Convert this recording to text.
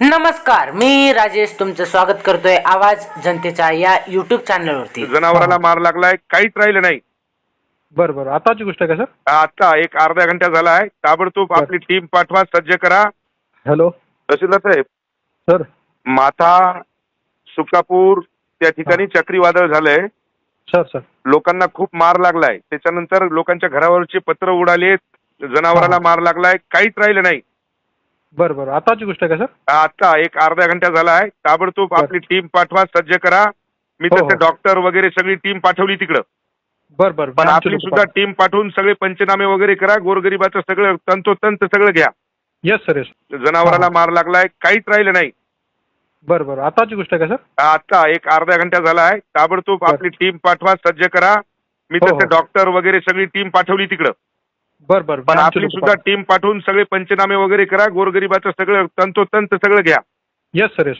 नमस्कार मी राजेश तुमचं स्वागत करतोय आवाज जनतेच्या या युट्यूब चॅनलवरती जनावराला मार लागलाय काहीच राहिलं नाही. बरं बरं. आताची गोष्ट आहे का सर? आता एक अर्ध्या घंटा झाला आहे. ताबडतोब. आपली टीम पाठवा सज्ज करा. हॅलो. तहसीलदार साहेब. सर. माथा सुकापूर त्या ठिकाणी चक्रीवादळ झालंय. Sir sir. लोकांना खूप मार लागलाय. त्याच्यानंतर लोकांच्या घरावरचे पत्र उडाले जनावराला हा. मार लागलाय. काहीच राहिलं नाही. बरं बरं. आताची गोष्ट आहे का सर? आता एक अर्ध्या घंटा झाला आहे. ताबडतोब. आपली टीम पाठवा सज्ज करा. मी हो, तसे हो. डॉक्टर वगैरे सगळी टीम पाठवली तिकडं. बरं बरं. पण आपली सुद्धा टीम पाठवून सगळे पंचनामे वगैरे करा. गोरगरिबाचं सगळं तंतोतंत सगळं घ्या. येस सर येस जनावराला हा. मार लागलाय काहीच राहिलं नाही. बरं बरं. आताची गोष्ट आहे का सर? आता एक अर्ध्या घंटा झाला आहे. ताबडतोब बर. आपली टीम पाठवा सज्ज करा. मी हो, तसे हो. डॉक्टर वगैरे सगळी टीम पाठवली तिकडं. बरं बरं. पण आपली सुद्धा टीम पाठवून सगळे पंचनामे वगैरे करा. गोरगरिबाचं सगळं तंतोतंत सगळं घ्या. Yes sir yes